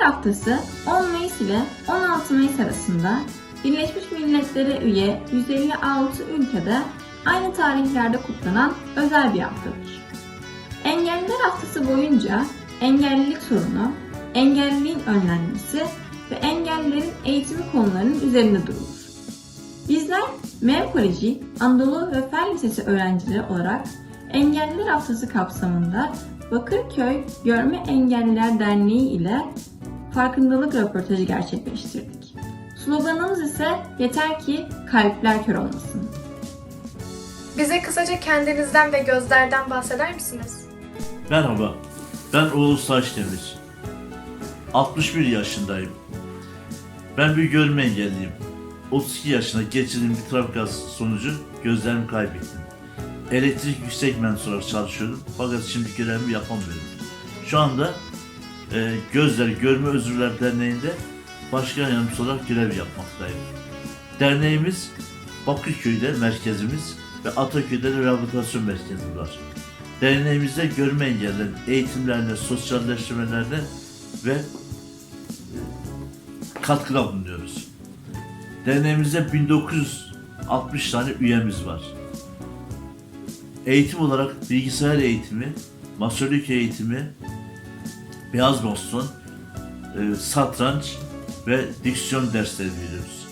Engelliler Haftası 10 Mayıs ile 16 Mayıs arasında Birleşmiş Milletler'e üye 156 ülkede aynı tarihlerde kutlanan özel bir haftadır. Engelliler Haftası boyunca engellilik sorunu, engelliliğin önlenmesi ve engellilerin eğitimi konularının üzerinde durulur. Bizler MEV Koleji Anadolu ve Fen Lisesi öğrencileri olarak Engelliler Haftası kapsamında Bakırköy Görme Engelliler Derneği ile farkındalık röportajı gerçekleştirdik. Sloganımız ise yeter ki kalpler kör olmasın. Bize kısaca kendinizden ve gözlerden bahseder misiniz? Merhaba, ben Oğuz Taşdemir. 61 yaşındayım. Ben bir görme engelliyim. 32 yaşında geçirdiğim bir trafik kazası sonucu gözlerimi kaybettim. Elektrik yüksek mensup olarak çalışıyordum fakat şimdi görevimi yapamıyorum. Şu anda e, Gözler Görme Özürler Derneği'nde başkan yardımcısı olarak görev yapmaktayım. Derneğimiz Bakırköy'de merkezimiz ve Ataköy'de de rehabilitasyon merkezimiz var. Derneğimizde görme engellilerin eğitimlerine, sosyalleştirmelerine ve katkıda bulunuyoruz. Derneğimizde 1960 tane üyemiz var. Eğitim olarak bilgisayar eğitimi, masörlük eğitimi, beyaz boston, e, satranç ve diksiyon dersleri veriyoruz.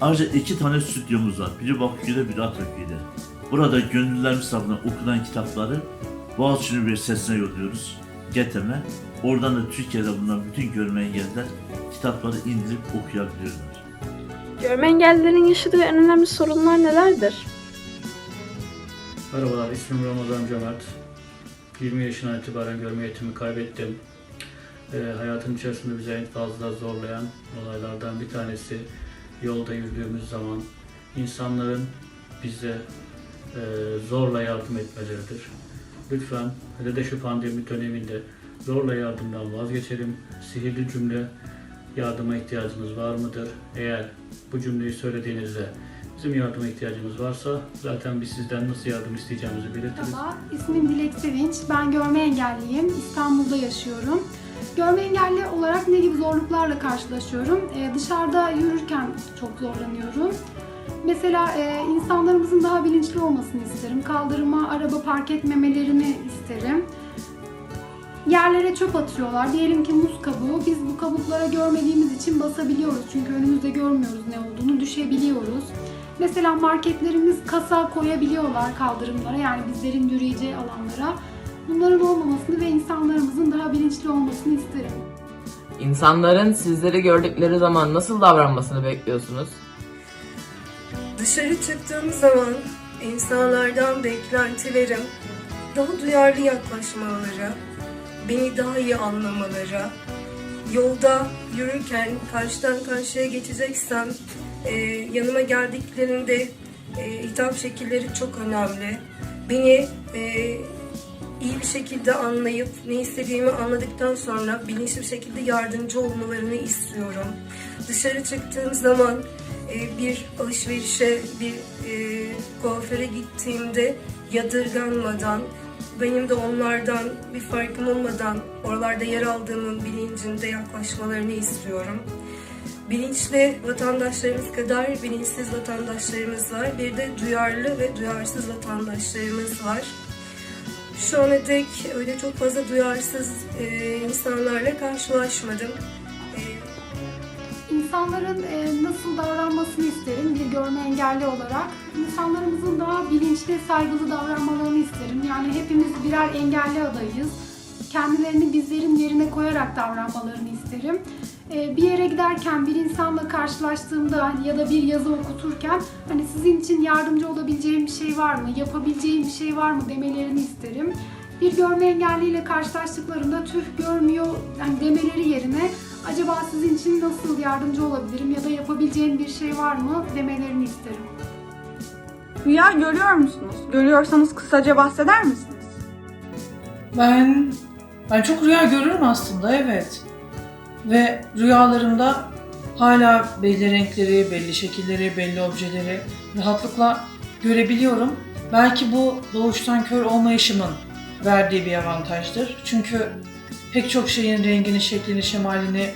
Ayrıca iki tane stüdyomuz var. Biri Bakırköy'de, biri Ataköy'de. Burada gönüllülerimiz tarafından okunan kitapları Boğaziçi Üniversitesi'ne yolluyoruz. GETEM'e. Oradan da Türkiye'de bulunan bütün görme engelliler kitapları indirip okuyabiliyorlar. Görme engellilerin yaşadığı en önemli sorunlar nelerdir? Merhabalar, ismim Ramazan Cömert. 20 yaşından itibaren görme yetimi kaybettim. Ee, hayatın içerisinde bizi en fazla zorlayan olaylardan bir tanesi yolda yürüdüğümüz zaman insanların bize e, zorla yardım etmeleridir. Lütfen hele de şu pandemi döneminde zorla yardımdan vazgeçelim. Sihirli cümle yardıma ihtiyacınız var mıdır? Eğer bu cümleyi söylediğinizde bizim yardıma ihtiyacımız varsa zaten biz sizden nasıl yardım isteyeceğimizi belirtiriz. Merhaba, ismim Dilek Sevinç. Ben görme engelliyim. İstanbul'da yaşıyorum. Görme engelli olarak ne gibi zorluklarla karşılaşıyorum? Ee, dışarıda yürürken çok zorlanıyorum. Mesela e, insanlarımızın daha bilinçli olmasını isterim. Kaldırıma araba park etmemelerini isterim. Yerlere çöp atıyorlar. Diyelim ki muz kabuğu. Biz bu kabuklara görmediğimiz için basabiliyoruz. Çünkü önümüzde görmüyoruz ne olduğunu. Düşebiliyoruz. Mesela marketlerimiz kasa koyabiliyorlar kaldırımlara yani bizlerin yürüyeceği alanlara. Bunların olmamasını ve insanlarımızın daha bilinçli olmasını isterim. İnsanların sizleri gördükleri zaman nasıl davranmasını bekliyorsunuz? Dışarı çıktığım zaman insanlardan beklentilerim daha duyarlı yaklaşmaları, beni daha iyi anlamaları, yolda yürürken karşıdan karşıya geçeceksem e, yanıma geldiklerinde e, hitap şekilleri çok önemli. Beni e, iyi bir şekilde anlayıp ne istediğimi anladıktan sonra bilinçli bir şekilde yardımcı olmalarını istiyorum. Dışarı çıktığım zaman e, bir alışverişe, bir e, kuaföre gittiğimde yadırganmadan, benim de onlardan bir farkım olmadan oralarda yer aldığımın bilincinde yaklaşmalarını istiyorum. Bilinçli vatandaşlarımız kadar bilinçsiz vatandaşlarımız var. Bir de duyarlı ve duyarsız vatandaşlarımız var. Şu ana dek öyle çok fazla duyarsız e, insanlarla karşılaşmadım. E, İnsanların e, nasıl davranmasını isterim bir görme engelli olarak. İnsanlarımızın daha bilinçli, saygılı davranmalarını isterim. Yani hepimiz birer engelli adayız. Kendilerini bizlerin yerine koyarak davranmalarını isterim. E, bir yere giderken bir insanla karşılaştığımda ya da bir yazı okuturken hani sizin için yardımcı olabileceğim bir şey var mı, yapabileceğim bir şey var mı demelerini isterim. Bir görme engelliyle karşılaştıklarında tüh görmüyor yani demeleri yerine acaba sizin için nasıl yardımcı olabilirim ya da yapabileceğim bir şey var mı demelerini isterim. Rüya görüyor musunuz? Görüyorsanız kısaca bahseder misiniz? Ben ben çok rüya görürüm aslında evet. Ve rüyalarımda hala belli renkleri, belli şekilleri, belli objeleri rahatlıkla görebiliyorum. Belki bu doğuştan kör olmayışımın verdiği bir avantajdır. Çünkü pek çok şeyin rengini, şeklini, şemalini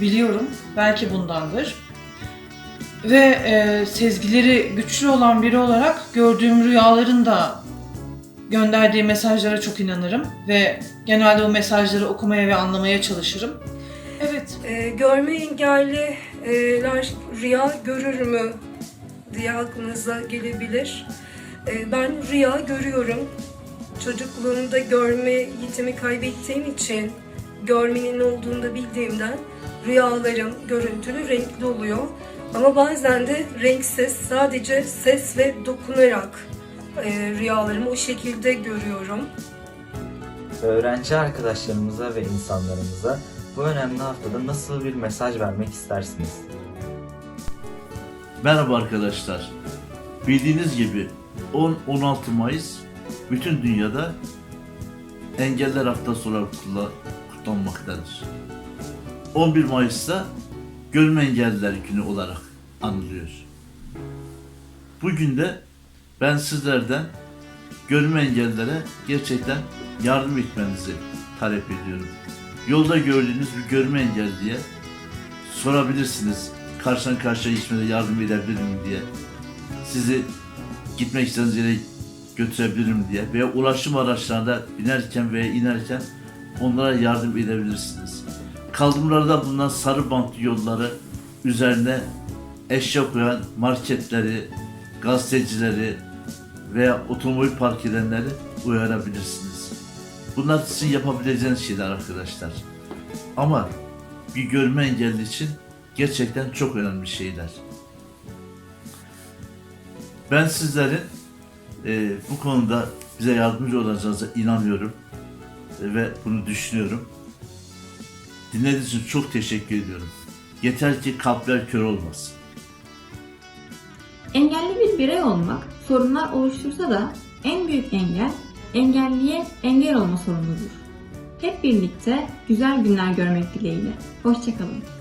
biliyorum. Belki bundandır. Ve e, sezgileri güçlü olan biri olarak gördüğüm rüyaların da gönderdiği mesajlara çok inanırım ve genelde o mesajları okumaya ve anlamaya çalışırım. Evet, Ee, görme engelliler rüya görür mü diye aklınıza gelebilir. Ee, ben rüya görüyorum. Çocukluğumda görme yetimi kaybettiğim için görmenin olduğunu bildiğimden rüyalarım görüntülü, renkli oluyor. Ama bazen de renksiz, sadece ses ve dokunarak e, rüyalarımı o şekilde görüyorum. Öğrenci arkadaşlarımıza ve insanlarımıza bu önemli haftada nasıl bir mesaj vermek istersiniz? Merhaba arkadaşlar. Bildiğiniz gibi 10-16 Mayıs bütün dünyada Engeller Haftası olarak kutla- kutlanmaktadır. 11 Mayıs'ta Görme Engelliler Günü olarak anılıyor. Bugün de ben sizlerden görme engellilere gerçekten yardım etmenizi talep ediyorum. Yolda gördüğünüz bir görme engelliye sorabilirsiniz. Karşıdan karşıya geçmede yardım edebilirim diye. Sizi gitmek istediğiniz yere götürebilirim diye veya ulaşım araçlarında binerken veya inerken onlara yardım edebilirsiniz. Kaldırımlarda bulunan sarı bantlı yolları üzerine eşya koyan marketleri, gazetecileri veya otomobil park edenleri uyarabilirsiniz. Bunlar sizin yapabileceğiniz şeyler arkadaşlar. Ama bir görme engelli için gerçekten çok önemli şeyler. Ben sizlerin e, bu konuda bize yardımcı olacağınıza inanıyorum E, ve bunu düşünüyorum. Dinlediğiniz için çok teşekkür ediyorum. Yeter ki kalpler kör olmasın. Engelli bir birey olmak sorunlar oluştursa da en büyük engel engelliye engel olma sorunudur. Hep birlikte güzel günler görmek dileğiyle. Hoşçakalın.